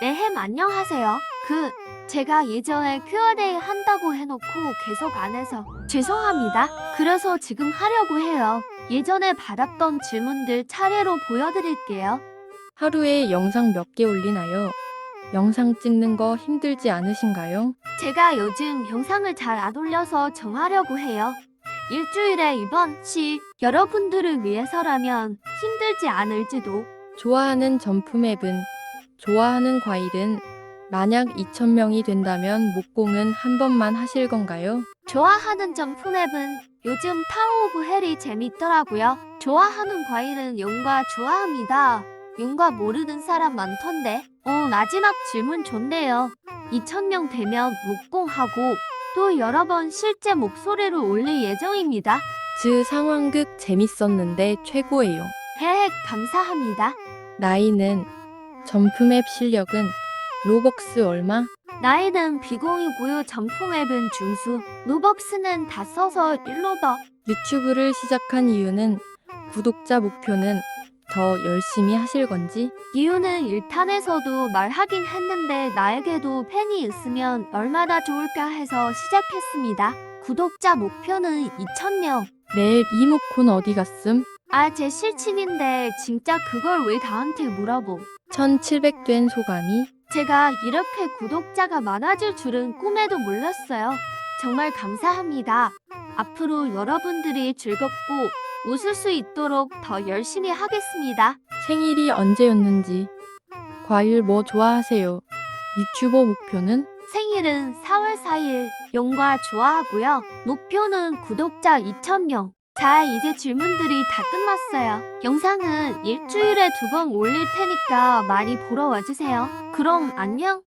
네 햄 안녕하세요. 그 제가 예전에 Q&A 한다고 해놓고 계속 안 해서 죄송합니다. 그래서 지금 하려고 해요. 예전에 받았던 질문들 차례로 보여드릴게요. 하루에 영상 몇 개 올리나요? 영상 찍는 거 힘들지 않으신가요? 제가 요즘 영상을 잘 안 올려서 정하려고 해요. 일주일에 이번 시 여러분들을 위해서라면 힘들지 않을지도 좋아하는 점프 맵은, 좋아하는 과일은, 만약 2,000명이 된다면 목공은 한 번만 하실 건가요? 좋아하는 점프맵은 요즘 타워 오브 헬이 재밌더라고요. 좋아하는 과일은 용과 좋아합니다. 용과 모르는 사람 많던데. 어, 마지막 질문 좋네요. 2,000명 되면 목공하고 또 여러 번 실제 목소리를 올릴 예정입니다. 즈 상황극 재밌었는데 최고예요. 헤헤, 감사합니다. 나이는, 점프 맵 실력은, 로벅스 얼마? 나이는 비공이고요. 점프맵은 중수. 로벅스는 다 써서 1로버. 유튜브를 시작한 이유는, 구독자 목표는 더 열심히 하실 건지, 이유는 1탄에서도 말하긴 했는데 나에게도 팬이 있으면 얼마나 좋을까 해서 시작했습니다. 구독자 목표는 2,000명. 내일 이모콘 어디 갔음? 아, 제 실친인데 진짜 그걸 왜 나한테 물어보? 1700된 소감이? 제가 이렇게 구독자가 많아질 줄은 꿈에도 몰랐어요. 정말 감사합니다. 앞으로 여러분들이 즐겁고 웃을 수 있도록 더 열심히 하겠습니다. 생일이 언제였는지, 과일 뭐 좋아하세요? 유튜버 목표는? 생일은 4월 4일 용과 좋아하고요. 목표는 구독자 2,000명. 자, 이제 질문들이 다 끝났어요. 영상은 일주일에 두 번 올릴 테니까 많이 보러 와주세요. 그럼 안녕!